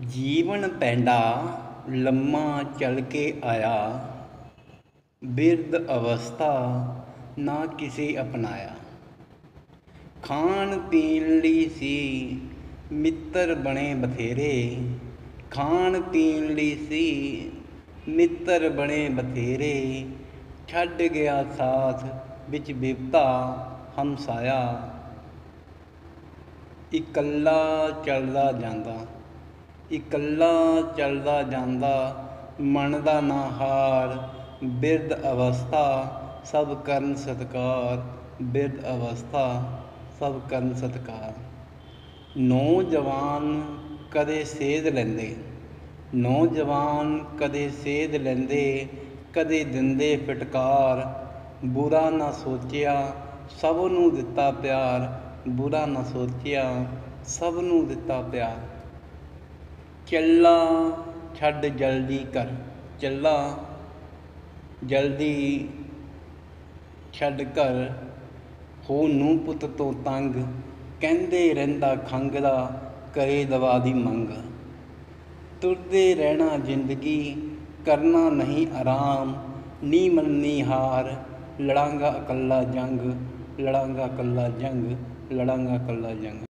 ਜੀਵਨ ਪੈਂਡਾ ਲੰਮਾ ਚੱਲ ਕੇ ਆਇਆ। ਬਿਰਧ ਅਵਸਥਾ ਨਾ ਕਿਸੇ ਅਪਣਾਇਆ। ਖਾਣ ਪੀਣ ਲਈ ਸੀ ਮਿੱਤਰ ਬਣੇ ਬਥੇਰੇ। ਖਾਣ ਪੀਣ ਲਈ ਸੀ ਮਿੱਤਰ ਬਣੇ ਬਥੇਰੇ। ਛੱਡ ਗਿਆ ਸਾਥ ਵਿੱਚ ਬਿਪਤਾ ਹਮਸਾਇਆ ਇਕੱਲਾ ਚੱਲਦਾ ਜਾਂਦਾ। ਇਕੱਲਾ ਚੱਲਦਾ ਜਾਂਦਾ ਮਨ ਦਾ ਨਾ ਹਾਰ, ਬਿਰਧ ਅਵਸਥਾ, ਸਭ ਕਰਨ ਸਤਕਾਰ, ਬਿਰਧ ਅਵਸਥਾ, ਸਭ ਕਰਨ ਸਤਕਾਰ। ਨੌਜਵਾਨ ਕਦੇ ਸੇਧ ਲੈਂਦੇ, ਨੌਜਵਾਨ ਕਦੇ ਸੇਧ ਲੈਂਦੇ, ਕਦੇ ਦਿੰਦੇ ਫਟਕਾਰ। ਬੁਰਾ ਨਾ ਸੋਚਿਆ, ਸਭ ਨੂੰ ਦਿੱਤਾ ਪਿਆਰ। ਬੁਰਾ ਨਾ ਸੋਚਿਆ, ਸਭ ਨੂੰ ਦਿੱਤਾ ਪਿਆਰ। ਚੱਲਾ, ਛੱਡ ਜਲਦੀ ਕਰ ਚੱਲਾਂ। ਜਲਦੀ ਛੱਡ ਘਰ, ਹੋ ਨੂੰ ਪੁੱਤ ਤੋਂ ਤੰਗ। ਕਹਿੰਦੇ ਰਹਿੰਦਾ ਖੰਗਦਾ ਕਰੇ ਦਵਾ ਦੀ ਮੰਗ। ਤੁਰਦੇ ਰਹਿਣਾ ਜ਼ਿੰਦਗੀ, ਕਰਨਾ ਨਹੀਂ ਆਰਾਮ। ਨੀ ਮੰਨੀ ਹਾਰ ਲੜਾਂਗਾ ਇਕੱਲਾ ਜੰਗ, ਲੜਾਂਗਾ ਇਕੱਲਾ ਜੰਗ, ਲੜਾਂਗਾ ਇਕੱਲਾ ਜੰਗ।